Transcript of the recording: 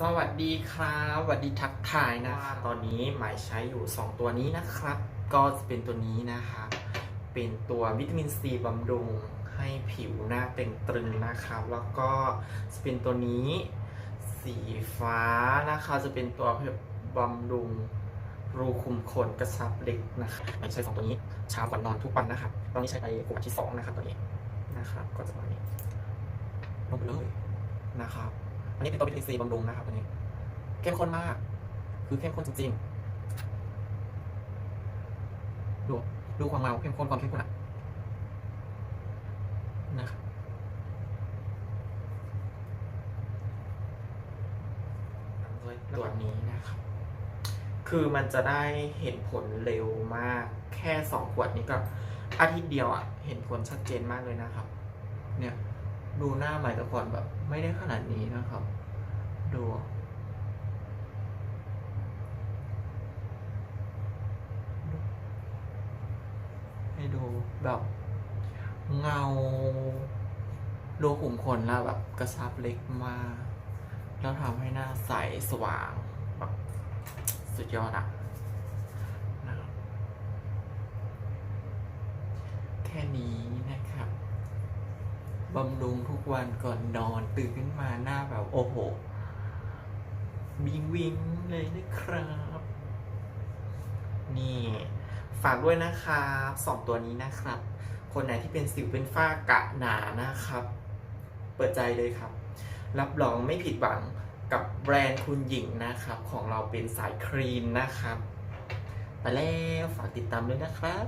สวัสดีครับสวัสดีทักทายนะครับตอนนี้หมายใช้อยู่ 2 ตัวนี้นะครับ ก็จะเป็นตัวนี้นะครับเป็นตัววิตามินซีบำรุงให้ผิวหน้าเต่งตรึงนะครับ แล้วก็จะเป็นตัวนี้สีฟ้านะครับจะเป็นตัวบำรุงรูขุมขนกระชับเล็กนะครับหมายใช้สองตัวนี้เช้าก่อนนอนทุกวันนะครับตอนนี้ใช้ไปขวดที่สองนะครับตัวนี้นะครับก็จะประมาณนี้ลงไปเลยนะครับ อันนี้เป็นตัววิตามินซีบำรุงนะครับอันนี้เข้มข้นมาก คือเข้มข้นจริงๆ ดูดูความเงาเข้มข้นความเข้มข้นอะนะครับด้วยตัวนี้นะครับ คือมันจะได้เห็นผลเร็วมาก แค่สองขวดนี้ก็อาทิตย์เดียวอะเห็นผลชัดเจนมากเลยนะครับ ดูหน้าใหม่แต่ก่อนแบบ ไม่ได้ขนาดนี้นะครับ ดู ให้ดูแบบเงารูขุมขนแล้วแบบกระชับเล็กมากแล้วทำให้หน้าใสสว่างแบบสุดยอดอะนะครับแค่นี้ บำรุงทุกวันก่อนนอนตื่นขึ้นมาหน้าแบบโอ้โหวิงวิงเลยนะครับ นี่ฝากด้วยนะครับสองตัวนี้นะครับ คนไหนที่เป็นสิวเป็นฝ้ากระหนานะครับ เปิดใจเลยครับ รับรองไม่ผิดหวังกับแบรนด์คุณหญิงนะครับ ของเราเป็นสายครีมนะครับ ไปแล้วฝากติดตามด้วยนะครับ